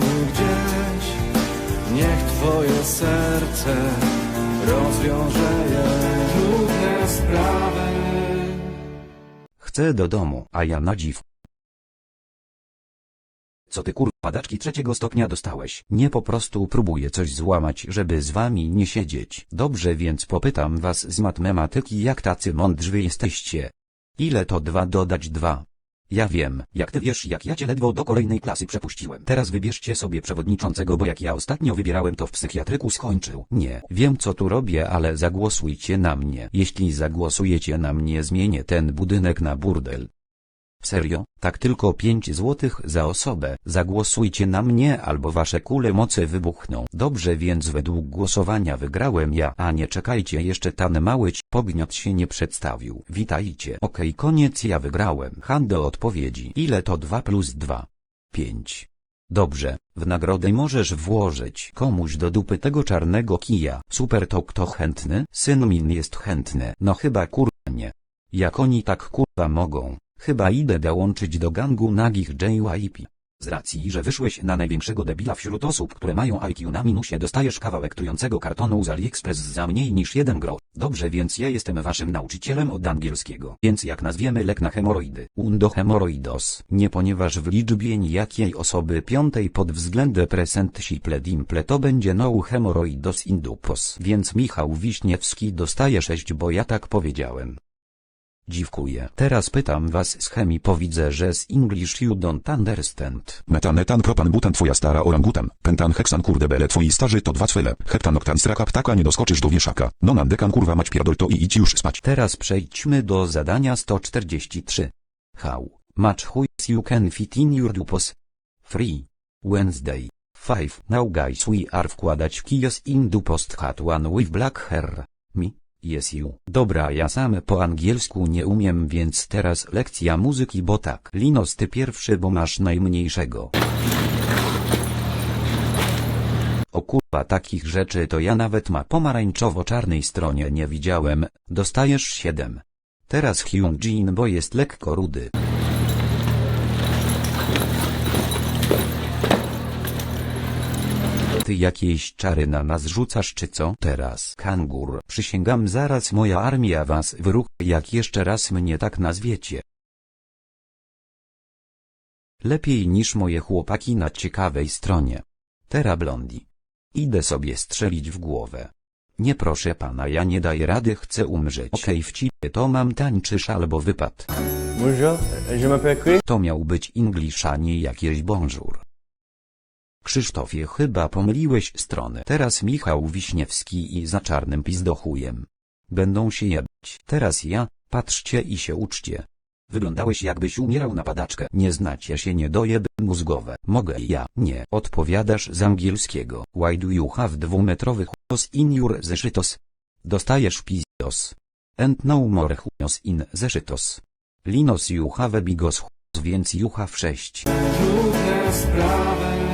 gdzieś. Niech twoje serce rozwiąże je trudne sprawy. Chcę do domu, a ja na dziw. Co ty kur... padaczki trzeciego stopnia dostałeś? Nie po prostu próbuję coś złamać, żeby z wami nie siedzieć. Dobrze więc popytam was z matematyki jak tacy mądrzy jesteście. Ile to dwa dodać dwa? Ja wiem, jak ty wiesz, jak ja cię ledwo do kolejnej klasy przepuściłem. Teraz wybierzcie sobie przewodniczącego, bo jak ja ostatnio wybierałem, to w psychiatryku skończył. Nie, wiem co tu robię, ale zagłosujcie na mnie. Jeśli zagłosujecie na mnie, zmienię ten budynek na burdel. Serio? Tak tylko 5 złotych za osobę. Zagłosujcie na mnie albo wasze kule mocy wybuchną. Dobrze więc według głosowania wygrałem ja. A nie czekajcie jeszcze ten mały ci- pogniot się nie przedstawił. Witajcie. Okej koniec ja wygrałem. Han do odpowiedzi. Ile to 2 plus 2? 5. Dobrze, w nagrodę możesz włożyć komuś do dupy tego czarnego kija. Super to kto chętny? Syn min jest chętny. No chyba kurwa nie. Jak oni tak kurwa mogą? Chyba idę dołączyć do gangu nagich JYP. Z racji, że wyszłeś na największego debila wśród osób, które mają IQ na minusie dostajesz kawałek trującego kartonu z AliExpress za mniej niż jeden grosz. Dobrze więc ja jestem waszym nauczycielem od angielskiego. Więc jak nazwiemy lek na hemoroidy? Undohemoroidos. Nie ponieważ w liczbie nijakiej osoby piątej pod względem present simple dimple to będzie no hemoroidos indupos. Więc Michał Wiśniewski dostaje 6 bo ja tak powiedziałem. Dziwkuję. Teraz pytam was z chemii, bo widzę, że z English you don't understand. Metan, etan, propan, butan, twoja stara orangutan. Pentan, heksan, kurde bele, twoi starzy to dwa cwyle. Heptan, oktan, straka, ptaka, nie doskoczysz do wieszaka. Nonan, dekan, kurwa, mać pierdol to i idź już spać. Teraz przejdźmy do zadania 143. How much huis you can fit in your dupos? Free. Wednesday. 5. Now guys we are wkładać kijas in dupost hat one with black hair. Yes you. Dobra ja sam po angielsku nie umiem więc teraz lekcja muzyki bo tak. Linos ty pierwszy bo masz najmniejszego. O kurwa takich rzeczy to ja nawet ma pomarańczowo-czarnej stronie nie widziałem, dostajesz 7. Teraz Hyunjin bo jest lekko rudy. Ty jakieś czary na nas rzucasz czy co? Teraz kangur. Przysięgam zaraz moja armia was wyruch jak jeszcze raz mnie tak nazwiecie. Lepiej niż moje chłopaki na ciekawej stronie. Tera blondi. Idę sobie strzelić w głowę. Nie proszę pana ja nie daję rady chcę umrzeć. Okej w cipie to mam tańczysz albo wypad. Bonjour, je m'appelle. To miał być English a nie jakieś bonjour. Krzysztofie chyba pomyliłeś strony. Teraz Michał Wiśniewski i za czarnym pizdochujem. Będą się jebać. Teraz ja, patrzcie i się uczcie. Wyglądałeś jakbyś umierał na padaczkę. Nie znacie się niedojeby mózgowe. Mogę ja. Nie. Odpowiadasz z angielskiego. Why do you have dwumetrowy chujos in your zeszytos? Dostajesz pizdos. And no more chujos in zeszytos. Linos you have bigos chujos, więc you have 6. Trudne sprawy.